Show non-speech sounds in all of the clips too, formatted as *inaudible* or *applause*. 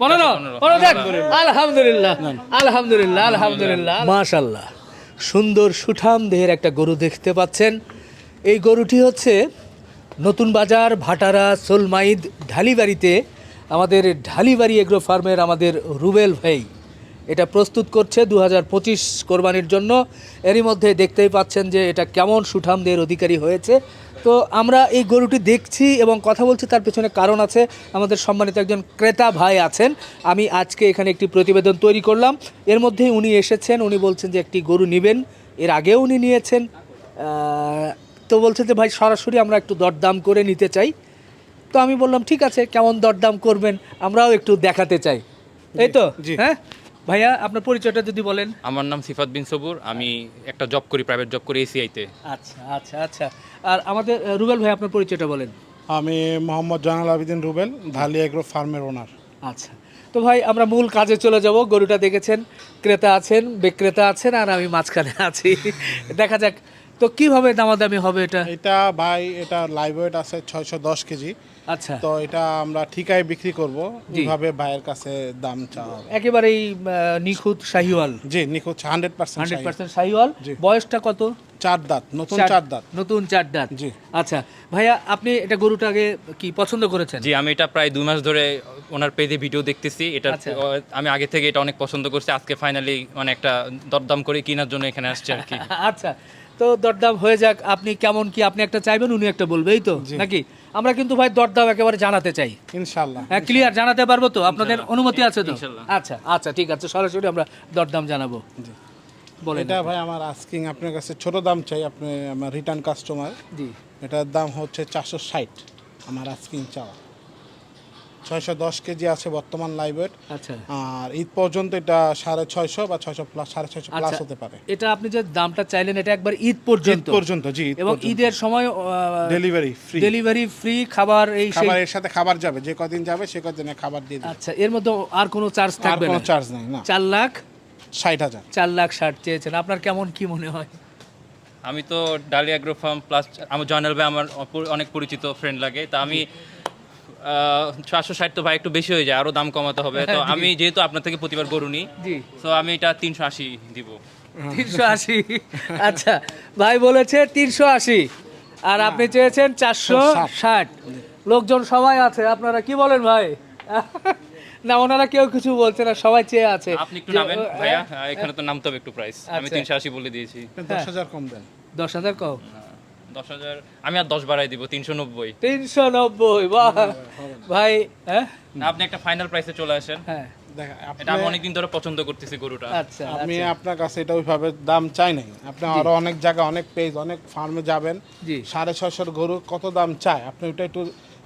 পনেরো পনেরো। পনেরো দেখ। আলহামদুলিল্লাহ। আলহামদুলিল্লাহ আলহামদুলিল্লাহ মাশাল্লাহ সুন্দর সুঠাম দেহের একটা গরু দেখতে পাচ্ছেন। এই গরুটি হচ্ছে নতুন বাজার ভাটারা সোলমাইদ ঢালিবাড়িতে আমাদের ঢালিবাড়ি এগ্রো ফার্মের আমাদের রুবেল ভাই। এটা প্রস্তুত করছে দু হাজার পঁচিশ কোরবানির জন্য। এরই মধ্যে দেখতেই পাচ্ছেন যে এটা কেমন সুঠাম দেহের অধিকারী হয়েছে। তো আমরা এই গরুটি দেখছি এবং কথা বলছি তার পেছনে কারণ আছে। আমাদের সম্মানিত একজন ক্রেতা ভাই আছেন। আমি আজকে এখানে একটি প্রতিবেদন তৈরি করলাম। এর মধ্যেই উনি এসেছেন উনি বলছেন যে একটি গরু নেবেন। এর আগেও উনি নিয়েছেন। তো বলছেন যে ভাই সরাসরি আমরা একটু দরদাম করে নিতে চাই। তো আমি বললাম ঠিক আছে কেমন দরদাম করবেন? আমরাও একটু দেখাতে চাই। এই তো? জি। হ্যাঁ? ভাইয়া আপনার পরিচয়টা যদি বলেন। আমার নাম সিফাত বিন সবুর আমি একটা জব করি প্রাইভেট জব করি এসিআইতে আচ্ছা আচ্ছা আচ্ছা। আর আমাদের রুবেল ভাই আপনার পরিচয়টা বলেন। আমি মোহাম্মদ জানাল আবিদিন রুবেল ধালি এগ্রো ফার্মের ওনার আচ্ছা। তো ভাই আমরা মূল কাজে চলে যাব। গরুটা দেখেছেন ক্রেতা আছেন বিক্রেতা আছেন আর আমি মাঝখানে আছি। দেখা যাক তো কীভাবে দামাদামি হবে এটা? এটা ভাই এটা লাইভ ওয়েট আছে ছয়শো দশ কেজি। আচ্ছা। তো এটা আমরা ঠিকায় বিক্রি করব। জি। যেভাবে ভাইয়ের কাছে দাম চাওয়া হবে। একেবারেই নিখুঁত শাহিওয়াল। জি নিখুঁত hundred percent hundred percent Sahiwal. বয়সটা কত? চার দাঁত নতুন চার দাঁত। নতুন চার দাঁত। জি। আচ্ছা ভাইয়া আপনি এটা গরুটাকে কি পছন্দ করেছেন? জি আমি এটা প্রায় দুই মাস ধরে ওনার পেজে ভিডিও দেখতেছি। এটা আচ্ছা। আমি আগে থেকে এটা অনেক পছন্দ করছি। আজকে ফাইনালি মানে একটা দরদাম করে কেনার জন্য এখানে আসছে আর কি। আচ্ছা তো দরদাম হয়ে যাক আপনি কেমন কি আপনি একটা চাইবেন উনি একটা বলবে এই তো? নাকি? আমরা কিন্তু ভাই দরদাম একেবারে জানাতে চাই। ইনশাল্লাহ। হ্যাঁ ক্লিয়ার জানাতে পারব তো? আপনাদের অনুমতি আছে তো? আচ্ছা আচ্ছা ঠিক আছে সরাসরি আমরা দরদাম জানাব। বলেন এটা ভাই আমার আস্কিং আপনার কাছে ছোট দাম চাই আপনি আমার রিটার্ন কাস্টমার জি। এটার দাম হচ্ছে চারশো ষাট আমার আস্কিং চাওয়া। ছয়শো দশ কেজি আছে বর্তমান লাইভ ওয়েট আচ্ছা। আর ঈদ পর্যন্ত এটা সাড়ে ছয়শো বা ছয়শো প্লাস সাড়ে ছয়শো প্লাস আচ্ছা হতে পারে। এটা আপনি যে দামটা চাইলেন এটা একবার ঈদ ঈদ পর্যন্ত পর্যন্ত জি ঈদ এবং ঈদের সময় ডেলিভারি ফ্রি ডেলিভারি ফ্রি খাবার এই খাবার এর সাথে খাবার যাবে যে কদিন যাবে সে কদিনে খাবার দিয়ে দিবে। আচ্ছা এর মধ্যে আর কোনো চার্জ আর থাকবে কোনো না? চার্জ নাই না। চার লাখ? ষাট হাজার। চার লাখ ষাট চেয়েছেন। আপনার কেমন কি মনে হয়? আমি তো ডালি অ্যাগ্রো ফার্ম প্লাস আমার জয়নাল ভাই আমার অনেক পরিচিত ফ্রেন্ড লাগে। তা আমি চারশো ষাট তো ভাই একটু বেশি হয়ে যায় আরও দাম কমাতে হবে। তো আমি যেহেতু আপনার থেকে প্রতিবার গরু নিই তো আমি এটা তিনশো আশি দিব। তিনশো আশি? আচ্ছা ভাই বলেছে তিনশো আশি। আর আপনি চেয়েছেন চারশো ষাট। লোকজন সবাই আছে আপনারা কি বলেন ভাই? না ওনারা কেউ কিছু বলছে না সবাই চেয়ে আছে। আপনি একটু নামেন ভাইয়া এখানে তো নামতে হবে একটু প্রাইস আমি আচ্ছা। তিনশো আশি বলে দিয়েছি। দশ হাজার কম দেন। দশ হাজার কম। দশ হাজার আমি আর দশ বাড়াই দিব তিনশো নব্বই। তিনশো নব্বই বাহ। ভাই হ্যাঁ? আপনি একটা ফাইনাল প্রাইসে চলে আসেন। হ্যাঁ। এটা আমি অনেকদিন ধরে পছন্দ করতেছি গরুটা। আচ্ছা আমি আপনার কাছে এটা ওইভাবে দাম চাই নাই। আপনি আরও অনেক জায়গা অনেক পেজ অনেক ফার্মে যাবেন। সাড়ে গরু কত দাম চায় আপনি ওটা একটু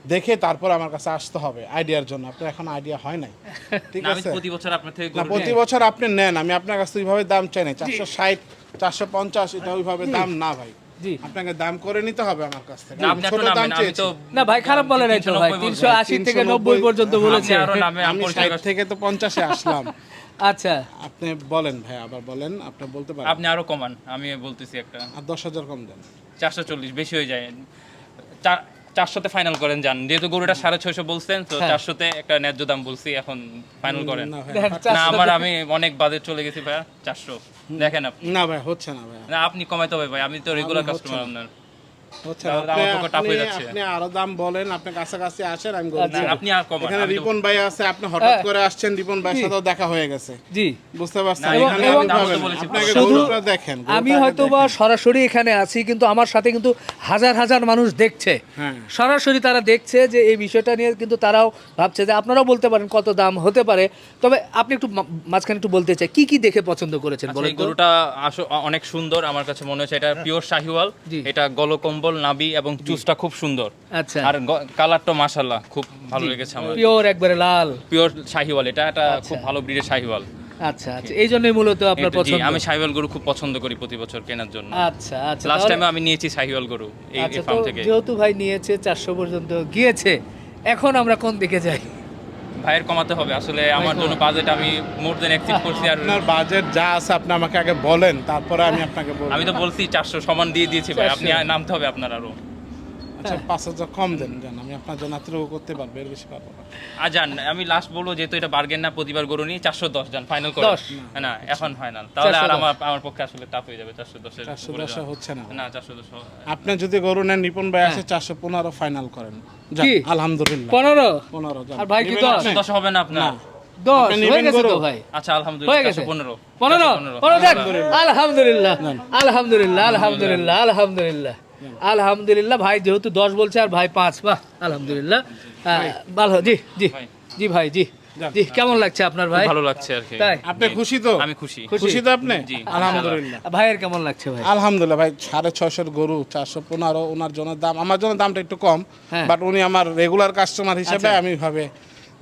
দেখে তারপর আমার কাছে আসতে হবে আইডিয়ার জন্য। আপনার এখন আইডিয়া হয় নাই। *laughs* ঠিক আছে? প্রতি বছর আপনার থেকে না প্রতি বছর আপনি নেন। আমি আপনার কাছে ওইভাবে দাম চাই না চারশো ষাট চারশো পঞ্চাশ এটা ওইভাবে দাম না ভাই। জি। আপনাকে দাম করে নিতে হবে আমার কাছ থেকে। আপনি ছোট দাম চেয়েছি তো না ভাই খারাপ বলে নাই তো ভাই 390 থেকে 390 পর্যন্ত বলেছে। আরও আমি পরিচয় ষাট থেকে তো পঞ্চাশে আসলাম। *laughs* আচ্ছা। আপনি বলেন ভাই আবার বলেন আপনি বলতে পারেন। আপনি আরও কমান আমি বলতেছি একটা। আর দশ হাজার কম দেন। চারশো চল্লিশ বেশি হয়ে যায়। চার চারশোতে ফাইনাল করেন যান। যেহেতু গরুটা সাড়ে ছয়শো বলছেন তো হ্যাঁ। চারশোতে একটা ন্যায্য দাম বলছি এখন ফাইনাল করেন। না দেখেন, না আমার আমি অনেক বাজেট চলে গেছি ভাইয়া চারশো। দেখেন আপনি। না ভাই হচ্ছে না ভাই। না আপনি কমাইতে হবে ভাই আমি তো রেগুলার কাস্টমার আপনার। আপনি- পক্ষে tough হয়ে আপনি- যাচ্ছে। আপনি আরও দাম বলেন আপনি কাছাকাছি আসেন আমি আপনি আর কমান এখানে রিপন ভাই আছে আপনি হঠাৎ করে আসছেন রিপন ভাইয়ের সাথেও দেখা হয়ে গেছে। জি। বুঝতে পারছেন এখানে এবং- আমি এবং- ভাবেন, বলেছি, আপনাকে শুধু দেখেন আমি গরুটা হয়তো বা সরাসরি এখানে আছি কিন্তু আমার সাথে কিন্তু হাজার হাজার মানুষ দেখছে। হ্যাঁ। সরাসরি তারা দেখছে যে এই বিষয়টা নিয়ে কিন্তু তারাও ভাবছে যে আপনারাও বলতে পারেন কত দাম হতে পারে। তবে আপনি একটু মাঝখানে একটু বলতে চাই কি কি দেখে পছন্দ করেছেন আচ্ছা, বলেন গরুটা আসো- অনেক সুন্দর আমার কাছে মনে হচ্ছে এটা পিওর শাহিওয়াল এটা এটা গলকম্বল নাবি এবং চুজটা খুব সুন্দর। আচ্ছা। আর কালারটা মাশাল্লাহ খুব ভালো লেগেছে আমার। পিওর একবারে লাল। পিওর শাহিওয়াল এটা একটা আচ্ছা। খুব ভালো ব্রিডের শাহিওয়াল। আচ্ছা আচ্ছা। এই জন্যই মূলত আপনার পছন্দ। আমি শাহিওয়াল গরু খুব পছন্দ করি প্রতি বছর কেনার জন্য। আচ্ছা আচ্ছা। লাস্ট টাইমে আমি নিয়েছি শাহিওয়াল গরু এই আচ্ছা ফার্ম থেকে। যেহেতু ভাই নিয়েছে চারশো পর্যন্ত গিয়েছে এখন আমরা কোন দিকে যাই? ভাইয়ের কমাতে হবে। আসলে আমার জন্য বাজেট আমি মোর দেন এক্সিড করছি আর আপনার বাজেট যা আছে আপনি আমাকে আগে বলেন তারপরে আমি আপনাকে বলব। আমি তো বলছি চারশো সমান দিয়ে দিয়েছি ভাই আপনি নামতে হবে আপনার আরও। হচ্ছে পাঁচ হাজার কম দেন জান আমি আপনার জন্য এতটুকু করতে পারব এর বেশি পারব না। আর জান আমি লাস্ট বলব যেহেতু এটা বার্গেন না প্রতিবার গরু নিয়ে চারশো দশ জান ফাইনাল করে। দশ। না এখন ফাইনাল তাহলে আর আমার আমার পক্ষে আসলে টাফ হয়ে যাবে চারশো দশের চারশো দশে। হচ্ছে না। না চারশো দশ আপনি যদি গরু নেন নিপুণ ভাই হ্যাঁ। আছে চারশো পনেরো ফাইনাল করেন। আলহামদুলিল্লাহ। পনেরো? পনেরো আর ভাই কি দশ? দশ হবে না আপনার? দশ হয়ে গেছে তো ভাই। আচ্ছা হয়ে আলহামদুলিল্লাহ গেছে পনেরো। পনেরো? পনেরো। পনেরো? আলহামদুলিল্লাহ। আলহামদুলিল্লাহ আলহামদুলিল্লাহ আলহামদুলিল্লাহ। আলহামদুলিল্লাহ ভাই যেহেতু দশ বলছে আর ভাই পাঁচ বাহ আলহামদুলিল্লাহ। ভালো জি জি জি ভাই জি জি কেমন লাগছে আপনার ভাই? ভালো লাগছে আর কি। তাই? আপনি খুশি তো? আমি খুশি। খুশি? তো আপনি? আলহামদুলিল্লাহ। ভাইয়ের কেমন লাগছে ভাই? আলহামদুলিল্লাহ ভাই সাড়ে ছশোর গরু চারশো পনেরো ওনার জন্য দাম আমার জন্য দামটা একটু কম হ্যাঁ। বাট উনি আমার রেগুলার কাস্টমার হিসেবে আচ্ছা। আমি ভাবে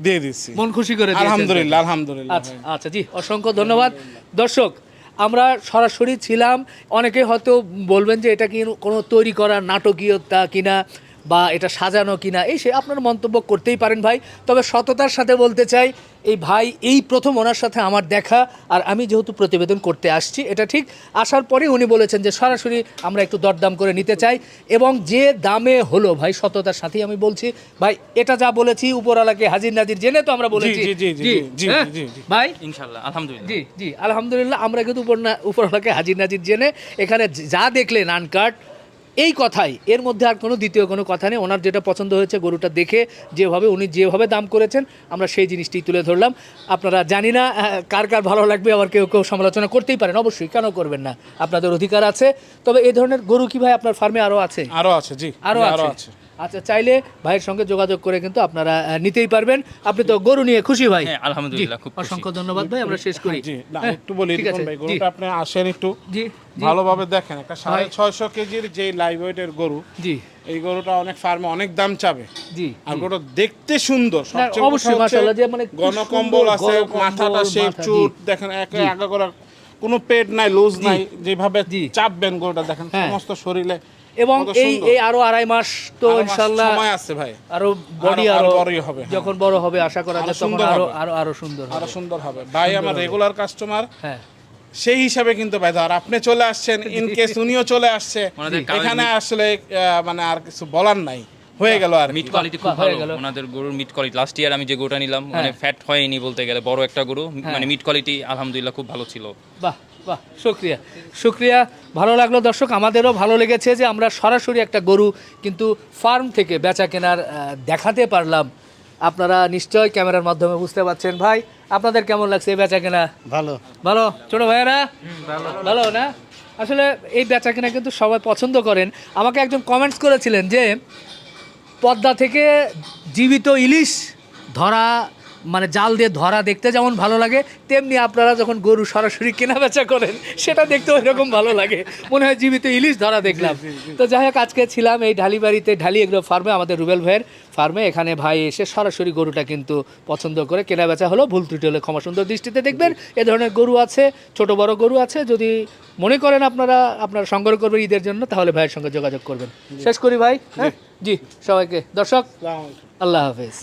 দিয়ে দিচ্ছি। মন খুশি করে দিয়েছেন। আলহামদুলিল্লাহ আলহামদুলিল্লাহ আচ্ছা আচ্ছা জি অসংখ্য ধন্যবাদ। দর্শক আমরা সরাসরি ছিলাম অনেকে হয়তো বলবেন যে এটা কি কোনো তৈরি করা নাটকীয়তা কিনা? বা এটা সাজানো কিনা এই সে আপনার মন্তব্য করতেই পারেন ভাই। তবে সততার সাথে বলতে চাই এই ভাই এই প্রথম ওনার সাথে আমার দেখা আর আমি যেহেতু প্রতিবেদন করতে আসছি এটা ঠিক। আসার পরে উনি বলেছেন যে সরাসরি আমরা একটু দরদাম করে নিতে চাই এবং যে দামে হলো ভাই সততার সাথেই আমি বলছি ভাই এটা যা বলেছি উপরওয়ালাকে হাজির নাজির জেনে তো আমরা বলেছি। জি, জি, জি, জি, হ্যাঁ? জি, জি। ভাই? ইনশাল্লাহ আলহামদুলিল্লাহ। জি জি আলহামদুলিল্লাহ আমরা কিন্তু উপর উপরওয়ালাকে হাজির নাজির জেনে এখানে যা দেখলেন আনকাট এই কথাই এর মধ্যে আর কোনো দ্বিতীয় কোনো কথা নেই। ওনার যেটা পছন্দ হয়েছে গরুটা দেখে যেভাবে উনি যেভাবে দাম করেছেন আমরা সেই জিনিসটি তুলে ধরলাম। আপনারা জানি না কার কার ভালো লাগবে আবার কেউ কেউ সমালোচনা করতেই পারেন অবশ্যই কেন করবেন না? আপনাদের অধিকার আছে। তবে এই ধরনের গরু কি ভাই আপনার ফার্মে আরও আছে? আরও আছে জি। আরও আরও আছে। আচ্ছা চাইলে ভাইয়ের সঙ্গে যোগাযোগ করে কিন্তু আপনারা নিতেই পারবেন। আপনি তো গরু নিয়ে খুশি ভাই। হ্যাঁ, আলহামদুলিল্লাহ, খুব অসংখ্য ধন্যবাদ ভাই আমরা শেষ করি। জি না হ্যাঁ, একটু বলি ভাই গরুটা আপনি আসেন একটু ভালোভাবে দেখেন একটা সাড়ে ছয়শো কেজির যে লাইভ ওয়েটের গরু জি। এই গরুটা অনেক ফার্মে অনেক দাম চাবে। জি আর গরুটা দেখতে সুন্দর অবশ্যই, মাশাআল্লাহ, যে মানে গণকম্বল আছে মাথাটা শেপ চুট দেখেন একে আগা করা কোনো পেট নাই লুজ নাই যেভাবে চাপবেন গরুটা দেখেন হ্যাঁ। সমস্ত শরীরে এবং এই এই আরও আড়াই মাস তো ইনশাআল্লাহ সময় আছে ভাই। আরও বডি আরো- বড়ই হবে, হ্যাঁ। যখন বড় হবে আশা করা যায় তখন সুন্দর আরও আরও আরও সুন্দর আরও সুন্দর হবে। ভাই আমার রেগুলার কাস্টমার হ্যাঁ। সেই হিসাবে কিন্তু ভাই ধর আপনি চলে আসছেন *laughs* ইন কেস উনিও চলে আসছে এখানে আসলে আহ, মানে আর কিছু বলার নাই। হয়ে গেল আর মিট কোয়ালিটি খুব হয়ে ভালো। গেল। ওনাদের গরুর মিট কোয়ালিটি লাস্ট ইয়ার আমি যে গরুটা নিলাম মানে হ্যাঁ। ফ্যাট হয়নি বলতে গেলে বড় একটা গরু। মানে মিট কোয়ালিটি আলহামদুলিল্লাহ খুব ভালো ছিল। বাহ বাহ শুক্রিয়া। শুক্রিয়া ভালো লাগল। দর্শক আমাদেরও ভালো লেগেছে যে আমরা সরাসরি একটা গরু কিন্তু ফার্ম থেকে বেচা কেনার দেখাতে পারলাম। আপনারা নিশ্চয় ক্যামেরার মাধ্যমে বুঝতে পারছেন। ভাই আপনাদের কেমন লাগছে এই বেচা কেনা? ভালো। ভালো? ছোট ভাইয়েরা? ভালো। না? আসলে এই বেচা কেনা কিন্তু সবাই পছন্দ করেন। আমাকে একজন কমেন্টস করেছিলেন যে পদ্মা থেকে জীবিত ইলিশ ধরা মানে জাল দিয়ে ধরা দেখতে যেমন ভালো লাগে তেমনি আপনারা যখন গরু সরাসরি কেনা বেচা করেন সেটা দেখতে ওই রকম ভালো লাগে। মনে হয় জীবিত ইলিশ ধরা দেখলাম। তো যাই হোক আজকে ছিলাম এই ঢালিবাড়িতে ঢালি এগ্রো ফার্মে আমাদের রুবেল ভাইয়ের ফার্মে। এখানে ভাই এসে সরাসরি গরুটা কিন্তু পছন্দ করে কেনা বেচা হলো। ভুল ত্রুটি হলে ক্ষমা সুন্দর দৃষ্টিতে দেখবেন। এ ধরনের গরু আছে ছোট বড় গরু আছে। যদি মনে করেন আপনারা আপনারা সংগ্রহ করবেন ঈদের জন্য তাহলে ভাইয়ের সঙ্গে যোগাযোগ করবেন। শেষ করি ভাই হ্যাঁ? জি সবাইকে। দর্শক আল্লাহ হাফেজ।